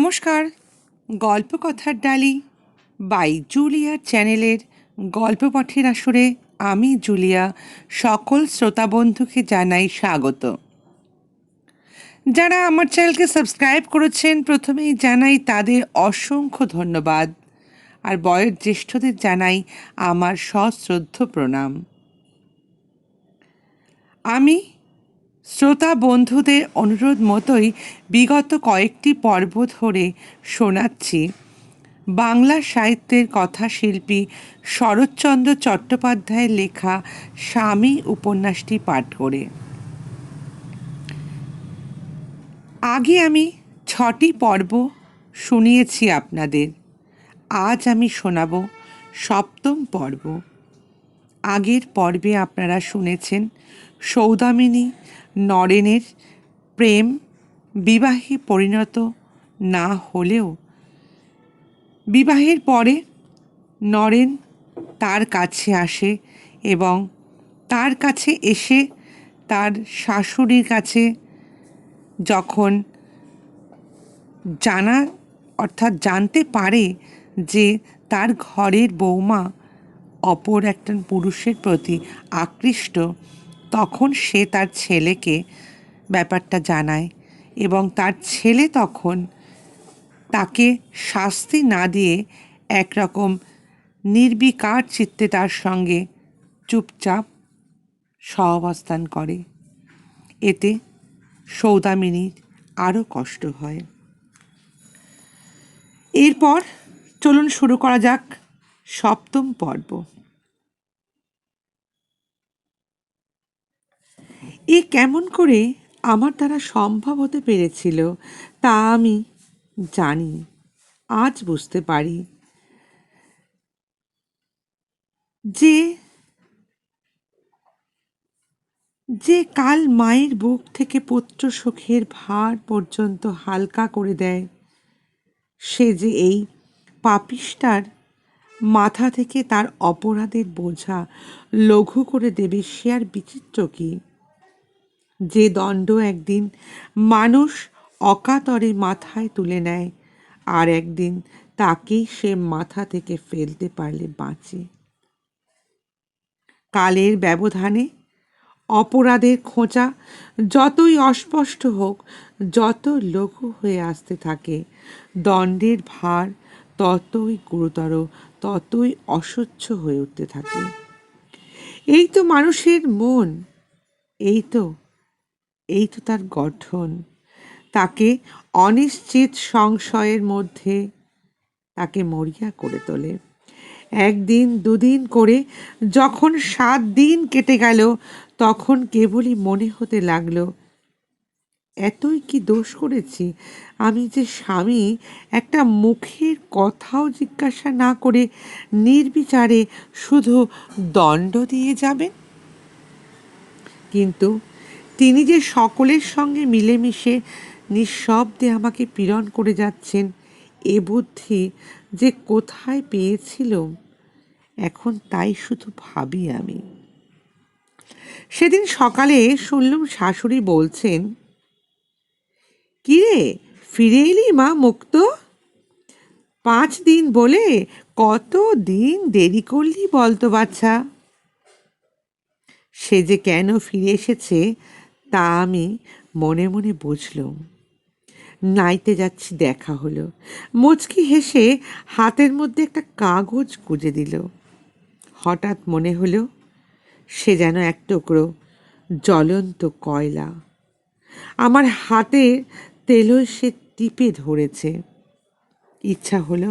নমস্কার গল্প কথার ডালি বাই জুলিয়া চ্যানেলের গল্প পাঠের আসরে আমি জুলিয়া সকল শ্রোতা বন্ধুকে জানাই স্বাগত। যারা আমার চ্যানেলকে সাবস্ক্রাইব করেছেন, প্রথমেই জানাই তাদের অসংখ্য ধন্যবাদ আর বয়োজ্যেষ্ঠদের জানাই আমার সশ্রদ্ধ প্রণাম। আমি শ্রোতা বন্ধুদের অনুরোধ মতোই বিগত কয়েকটি পর্ব ধরে শোনাচ্ছি। বাংলা সাহিত্যের কথাশিল্পী শরৎচন্দ্র চট্টোপাধ্যায়ের লেখা স্বামী উপন্যাসটি পাঠ করে। আগে আমি ছটি পর্ব শুনিয়েছি আপনাদের। আজ আমি শোনাব সপ্তম পর্ব। আগের পর্বে আপনারা শুনেছেন সৌদামিনী নরেনের প্রেম বিবাহে পরিণত না হলেও বিবাহের পরে নরেন তার কাছে আসে এবং তার কাছে এসে তার শাশুড়ির কাছে যখন জানা, অর্থাৎ জানতে পারে যে তার ঘরের বৌমা অপর একটা পুরুষের প্রতি আকৃষ্ট তখন সে তার ছেলেকে ব্যাপারটা জানায় এবং তার ছেলে তখন তাকে শাস্তি না দিয়ে একরকম নির্বিকার চিত্তে তার সঙ্গে চুপচাপ সহাবস্থান করে। এতে সৌদামিনীর আরও কষ্ট হয়। এরপর চলুন শুরু করা যাক সপ্তম পর্ব। এ কেমন করে আমার দ্বারা সম্ভব হতে পেরেছিল তা আমি জানি, আজ বুঝতে পারি। যে যে কাল মায়ের বুক থেকে পুত্র সুখের ভার পর্যন্ত হালকা করে দেয়, সে যে এই পাপিষ্টার মাথা থেকে তার অপরাধের বোঝা লঘু করে দেবে সে আর বিচিত্র কী? যে দণ্ড একদিন মানুষ অকাতরে মাথায় তুলে নেয়, আর একদিন তাকেই সে মাথা থেকে ফেলতে পারলে বাঁচে। কালের ব্যবধানে অপরাধের খোঁচা যতই অস্পষ্ট হোক, যত লঘু হয়ে আসতে থাকে, দণ্ডের ভার ততই গুরুতর, ততই অসহ্য হয়ে উঠতে থাকে। এই তো মানুষের মন, এই তো এই তো তার গঠন। তাকে অনিশ্চিত সংশয়ের মধ্যে তাকে মরিয়া করে তোলে। একদিন, দুদিন করে যখন সাত দিন কেটে গেল, তখন কেবলই মনে হতে লাগল, এতই কি দোষ করেছি? আমি যে স্বামী, একটা মুখের কথাও জিজ্ঞাসা না করে নির্বিচারে শুধু দণ্ড দিয়ে যাবেন? কিন্তু তিনি যে সকলের সঙ্গে মিলেমিশে নিঃশব্দে আমাকে পীড়ন করে যাচ্ছেন, এ বুদ্ধি যে কোথায় পেয়েছিল, এখন তাই শুধু ভাবি আমি। সেদিন সকালে শুনলুম শাশুড়ি বলছেন কিরে ফিরে এলি মা মুক্ত? পাঁচ দিন বলে কত দিন দেরি করলি বলতো বাচ্চা সে যে কেন ফিরে এসেছে তা আমি মনে মনে বুঝলুম। নাইতে যাচ্ছি, দেখা হলো। মুচকি হেসে হাতের মধ্যে একটা কাগজ গুঁজে দিল। হঠাৎ মনে হলো সে যেন এক টুকরো জ্বলন্ত কয়লা। আমার হাতে তেলো সে টিপে ধরেছে। ইচ্ছা হলো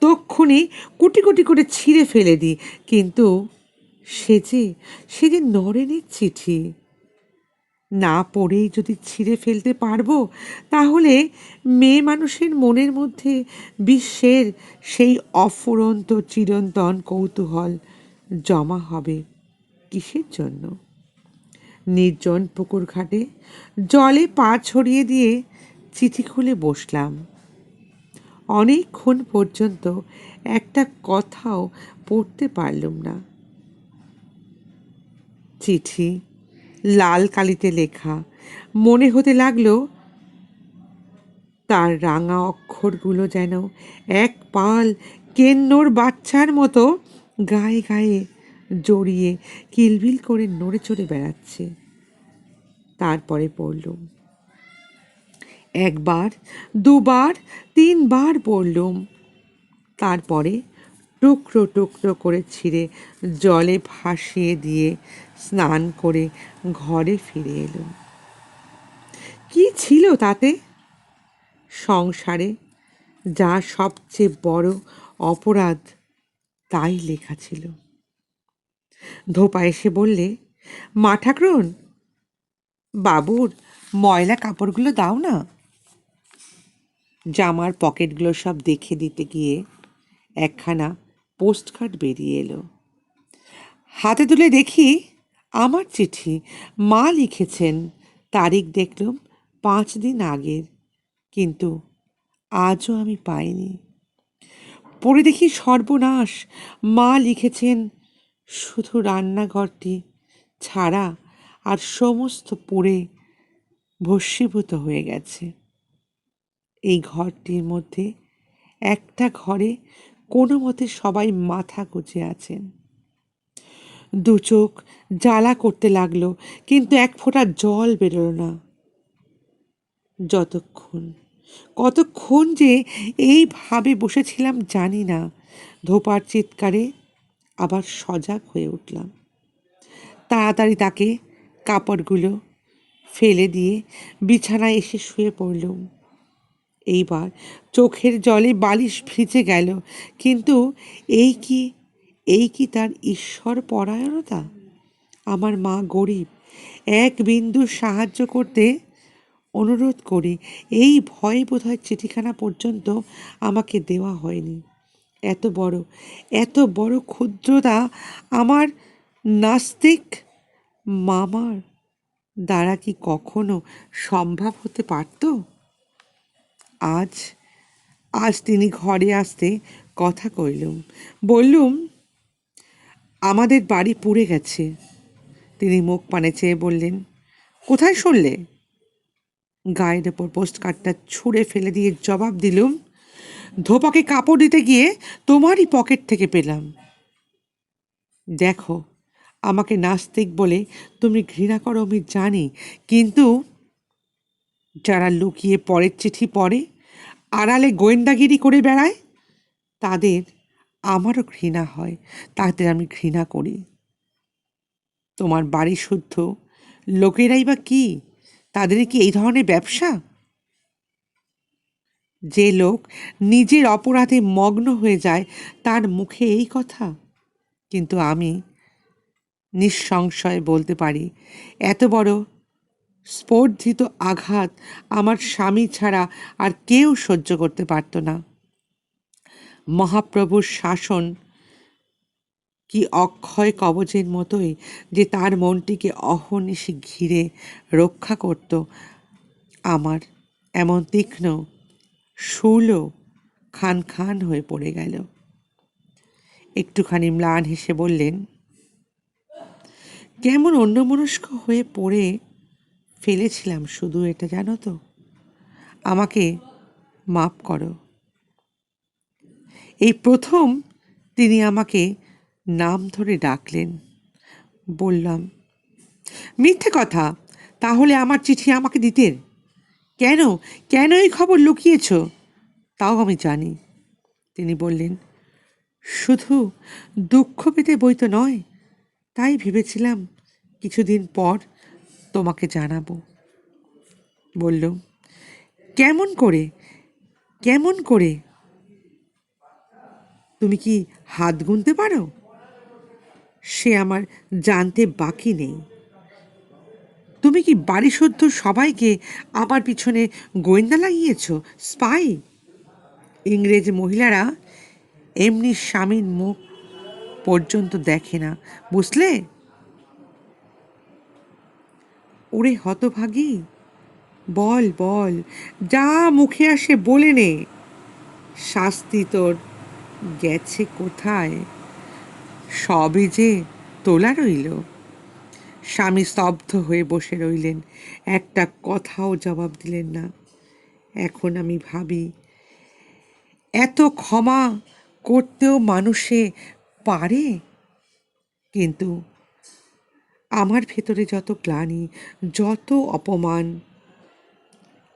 তক্ষুনি কুটি কুটি করে ছিঁড়ে ফেলে দিই, কিন্তু সে যে সে যে নরেনের চিঠি। না পড়েই যদি ছিঁড়ে ফেলতে পারব, তাহলে মেয়ে মানুষের মনের মধ্যে বিশ্বের সেই অফুরন্ত চিরন্তন কৌতূহল জমা হবে কিসের জন্য? নির্জন পুকুর ঘাটে জলে পা ছড়িয়ে দিয়ে চিঠি খুলে বসলাম। অনেকক্ষণ পর্যন্ত একটা কথাও পড়তে পারলুম না। চিঠি লাল কালিতে লেখা। মনে হতে লাগল, তার রাঙা অক্ষরগুলো যেন এক পাল কেন্নর বাচ্চার মতো গায়ে গায়ে জড়িয়ে কিলবিল করে নড়ে চড়ে বেড়াচ্ছে। তারপরে পড়লুম একবার, দুবার, তিনবার পড়লুম তারপরে টুকরো টুকরো করে ছিঁড়ে জলে ভাসিয়ে দিয়ে স্নান করে ঘরে ফিরে এলো কি ছিল তাতে? সংসারে যা সবচেয়ে বড় অপরাধ তাই লেখা ছিল। ধোপা এসে বললে, মা ঠাকরুন, বাবুর ময়লা কাপড়গুলো দাও না? জামার পকেটগুলো সব দেখে দিতে গিয়ে একখানা পোস্টকার্ড বেরিয়ে এলো। হাতে তুলে দেখি আমার চিঠি মা লিখেছেন। তারিখ দেখলাম পাঁচ দিন আগের, কিন্তু আজও আমি পাইনি। পড়ে দেখি সর্বনাশ। মা লিখেছেন, শুধু রান্নাঘরটি ছাড়া আর সমস্ত পড়ে ভস্মীভূত হয়ে গেছে। এই ঘরটির মধ্যে একটা ঘরে কোনো মতে সবাই মাথা গুজে আছেন। দু চোখ জ্বালা করতে লাগল, কিন্তু এক ফোঁটা জল বেরোলো না। যতক্ষণ, কতক্ষণ যে এইভাবে বসেছিলাম জানি না। ধোপার চিৎকারে আবার সজাগ হয়ে উঠলাম। তাড়াতাড়ি তাকে কাপড়গুলো ফেলে দিয়ে বিছানায় এসে শুয়ে পড়লুম। এইবার চোখের জলে বালিশ ভিজে গেল, কিন্তু এই কি এই কি তার ঈশ্বর পরায়ণতা আমার মা গরিব। এক বিন্দু সাহায্য করতে অনুরোধ করি। এই ভয়ে বোধহয় চিঠিখানা পর্যন্ত আমাকে দেওয়া হয়নি। এত বড় এত বড় ক্ষুদ্রতা আমার নাস্তিক মামার দ্বারা কি কখনো সম্ভব হতে পারত? আজ আজ তিনি ঘরে আসতে কথা কইলুম। বললুম আমাদের বাড়ি পুড়ে গেছে। তিনি মুখ পানে চেয়ে বললেন, কোথায় শুনলে গায়ের ওপর পোস্ট কার্ডটা ছুঁড়ে ফেলে দিয়ে জবাব দিলুম, ধোপাকে কাপড় দিতে গিয়ে তোমারই পকেট থেকে পেলাম। দেখো, আমাকে নাস্তিক বলে তুমি ঘৃণা করো আমি জানি, কিন্তু যারা লুকিয়ে পরের চিঠি পড়ে, আড়ালে গোয়েন্দাগিরি করে বেড়ায়, তাদের আমারও ঘৃণা হয়, তাদের আমি ঘৃণা করি। তোমার বাড়ি শুদ্ধ, লোকেরাই বা কি? তাদের কি এই ধরনের ব্যবসা? যে লোক নিজের অপরাধে মগ্ন হয়ে যায়, তার মুখে এই কথা। কিন্তু আমি নিঃসংশয়ে বলতে পারি, এত বড় স্পর্ধিত আঘাত আমার স্বামী ছাড়া আর কেউ সহ্য করতে পারত না। মহাপ্রভুর শাসন কি অক্ষয় কবচের মতোই যে তার মনটিকে অহর্নিশি ঘিরে রক্ষা করত। আমার এমন তীক্ষ্ণ শুলো খান খান হয়ে পড়ে গেল। একটুখানি ম্লান হেসে বললেন, কেমন অন্যমনস্ক হয়ে পড়ে ফেলেছিলাম শুধু এটা জানো তো? আমাকে মাপ করো। এই প্রথম তিনি আমাকে নাম ধরে ডাকলেন। বললাম, মিথ্যে কথা, তাহলে আমার চিঠি আমাকে দিতেন কেন? কেন এই খবর লুকিয়েছ? তাও আমি জানি। তিনি বললেন, শুধু দুঃখ পেতে বই তো নয়, তাই ভেবেছিলাম কিছুদিন পর তোমাকে জানাব। বলল, কেমন করে? কেমন করে তুমি কি হাত গুনতে পারো? সে আমার জানতে বাকি নেই। তুমি কি বাড়ি শুদ্ধ সবাইকে আমার পিছনে গোয়েন্দা লাগিয়েছ, স্পাই? ইংরেজ মহিলারা এমনি স্বামীর মুখ পর্যন্ত দেখে না, বুঝলে? ওরে হতভাগী, বল বল, যা মুখে আসে বলে নে। শাস্তি তোর গেছে কোথায়? সবে যে তোলা রইল। স্বামী স্তব্ধ হয়ে বসে রইলেন। একটা কথাও জবাব দিলেন না। এখন আমি ভাবি, এত ক্ষমা করতেও মানুষে পারে? কিন্তু আমার ভেতরে যত গ্লানি, যত অপমান,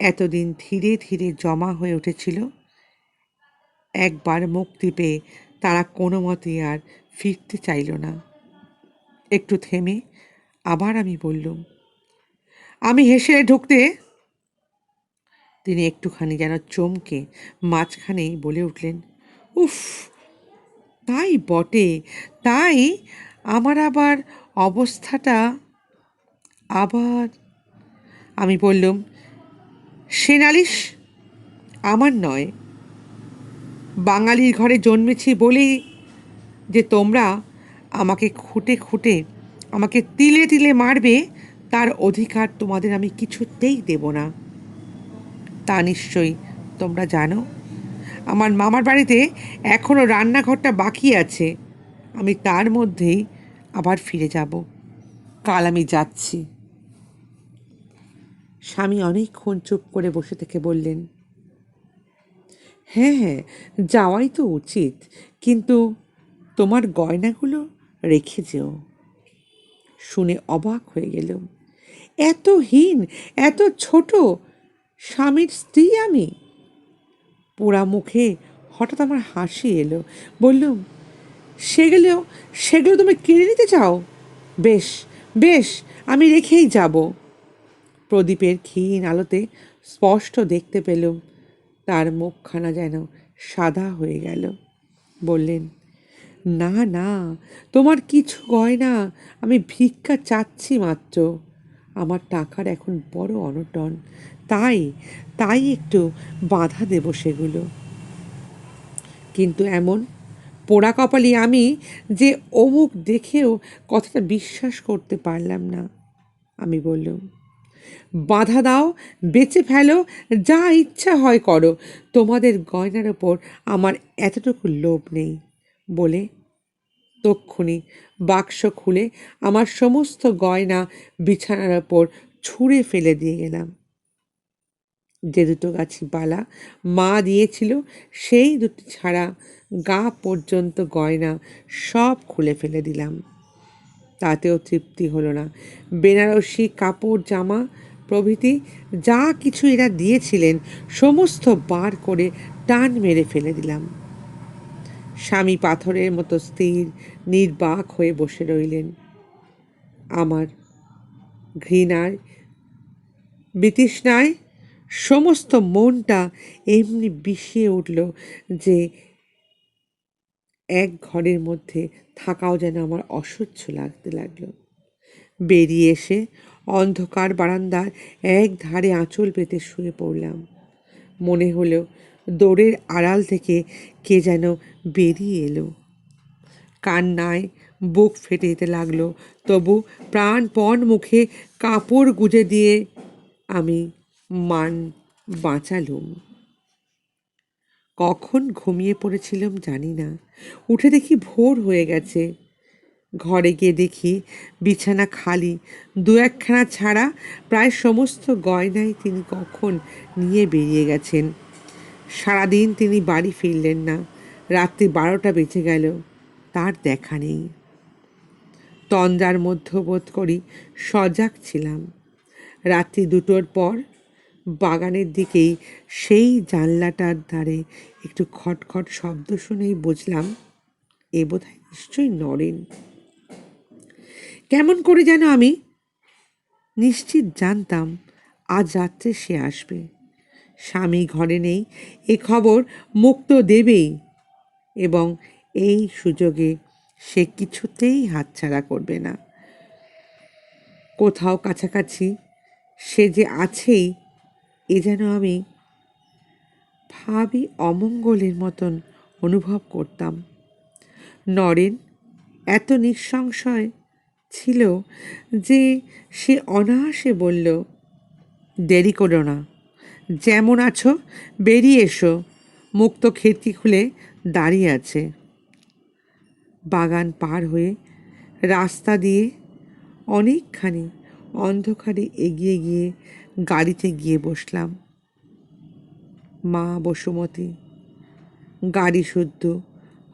এতদিন ধীরে ধীরে জমা হয়ে উঠেছিল। একবার মুক্তি পেয়ে তারা কোনো মতে আর ফিরতে চাইল না। একটু থেমে আবার আমি বললুম, আমি হেসে ঢুকতে? তিনি একটুখানি যেন চমকে মাঝখানেই বলে উঠলেন, উফ, তাই বটে, তাই আমার আবার অবস্থাটা আবার? আমি বললুম, সে নালিশ আমার নয় বাঙালির ঘরে জন্মেছি বলেই যে তোমরা আমাকে খুঁটে খুঁটে, আমাকে তিলে তিলে মারবে, তার অধিকার তোমাদের আমি কিছুতেই দেব না। তা নিশ্চয়ই তোমরা জানো। আমার মামার বাড়িতে এখনও রান্নাঘরটা বাকি আছে। আমি তার মধ্যেই আবার ফিরে যাব। কাল আমি যাচ্ছি। স্বামী অনেকক্ষণ চুপ করে বসে থেকে বললেন হ্যাঁ হ্যাঁ যাওয়াই তো উচিত। কিন্তু তোমার গয়নাগুলো রেখে যেও। শুনে অবাক হয়ে গেল এত হীন, এত ছোট, স্বামীর স্ত্রী আমি। পোড়া মুখে হঠাৎ আমার হাসি এলো। বললুম, সেগুলো সেগুলো তুমি কিনে নিতে চাও? বেশ বেশ, আমি রেখেই যাব। প্রদীপের ক্ষীণ আলোতে স্পষ্ট দেখতে পেলুম তার মুখখানা যেন সাদা হয়ে গেল। বললেন, না না, তোমার কিছু গয়না, আমি ভিক্ষা চাচ্ছি মাত্র। আমার টাকার এখন বড় অনটন। তাই তাই একটু বাধা দেব সেগুলো। কিন্তু এমন পোড়া কপালি আমি যে অমুক দেখেও কথাটা বিশ্বাস করতে পারলাম না। আমি বললুম বাধা দাও বেঁচে ফেলো, যা ইচ্ছা হয় করো। তোমাদের গয়নার ওপর আমার এতটুকু লোভ নেই বলে তক্ষুনি বাক্স খুলে আমার সমস্ত গয়না বিছানার ওপর ছুঁড়ে ফেলে দিয়ে গেলাম। যে দুটো গাছি বালা মা দিয়েছিল, সেই দুটি ছাড়া গা পর্যন্ত গয়না সব খুলে ফেলে দিলাম। তাতেও তৃপ্তি হলো না। বেনারসি কাপড়, জামা প্রভৃতি যা কিছু এরা দিয়েছিলেন, সমস্ত বার করে টান মেরে ফেলে দিলাম। স্বামী পাথরের মতো স্থির, নির্বাক হয়ে বসে রইলেন। আমার ঘৃণায়, বিতৃষ্ণায় সমস্ত মনটা এমনি বিষিয়ে উঠল যে এক ঘরের মধ্যে থাকাও যেন আমার অসহ্য লাগতে লাগল। বেরিয়ে এসে অন্ধকার বারান্দার এক ধারে আঁচল পেতে শুয়ে পড়লাম। মনে হলো দৌড়ের আড়াল থেকে কে যেন বেরিয়ে এলো। কান্নায় বুক ফেটে যেতে লাগল, তবু প্রাণপণ মুখে কাপড় গুজে দিয়ে আমি মান বাঁচালুম। কখন ঘুমিয়ে পড়েছিলাম জানি না। উঠে দেখি ভোর হয়ে গেছে। ঘরে গিয়ে দেখি বিছানা খালি। দু একখানা ছাড়া প্রায় সমস্ত গয়নাই তিনি কখন নিয়ে বেরিয়ে গেছেন। সারাদিন তিনি বাড়ি ফিরলেন না। রাত্রি বারোটা বেঁচে গেল। তার দেখা নেই। তন্দ্রার মধ্যবোধ করি সজাগ ছিলাম। রাত্রি দুটোর পর বাগানের দিকেই সেই জানলাটার ধারে একটু খটখট শব্দ শুনেই বুঝলাম, এ বোধহয় নিশ্চয়ই নরেন। কেমন করে যেন আমি? নিশ্চিত জানতাম, আজ রাত্রে সে আসবে। স্বামী ঘরে নেই, এ খবর মুক্ত দেবেই। এবং এই সুযোগে সে কিছুতেই হাতছাড়া করবে না। কোথাও কাছাকাছি সে যে আছেই এ যেন আমি ভাবি অমঙ্গলের মতন অনুভব করতাম। নরেন এত নিঃসংশয় ছিল যে সে অনায়াসে বলল, দেরি করো না। যেমন আছো, বেরিয়ে এসো। মুক্ত খিড়কি খুলে দাঁড়িয়ে আছে। বাগান পার হয়ে রাস্তা দিয়ে অনেকখানি অন্ধকারে এগিয়ে গিয়ে গাড়িতে গিয়ে বসলাম। মা বসুমতী, গাড়ি শুদ্ধ,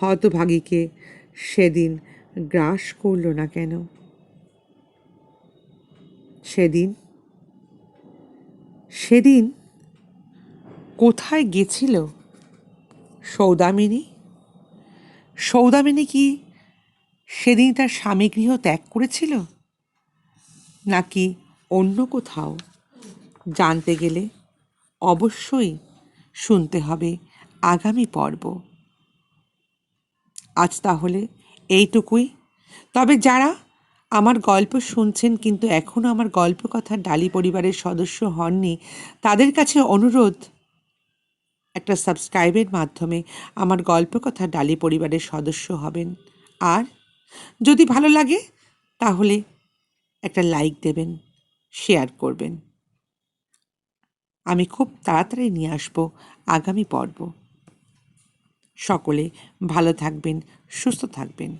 হতভাগীকে সেদিন গ্রাস করল না কেন? সেদিন? সেদিন কোথায় গেছিল সৌদামিনী? সৌদামিনী কি সেদিন তার স্বামী গৃহ ত্যাগ করেছিল? নাকি অন্য কোথাও? জানতে গেলে অবশ্যই শুনতে হবে আগামী পর্ব। আজ তাহলে এইটুকুই। তবে যারা আমার গল্প শুনছেন কিন্তু এখনও আমার গল্প কথার ডালি পরিবারের সদস্য হননি, তাদের কাছে অনুরোধ, একটা সাবস্ক্রাইবের মাধ্যমে আমার গল্প কথা ডালি পরিবারের সদস্য হবেন। আর যদি ভালো লাগে তাহলে একটা লাইক দেবেন, শেয়ার করবেন। আমি খুব তাড়াতাড়ি নিয়ে আসব আগামী পর্ব। সকলে ভালো থাকবেন সুস্থ থাকবেন।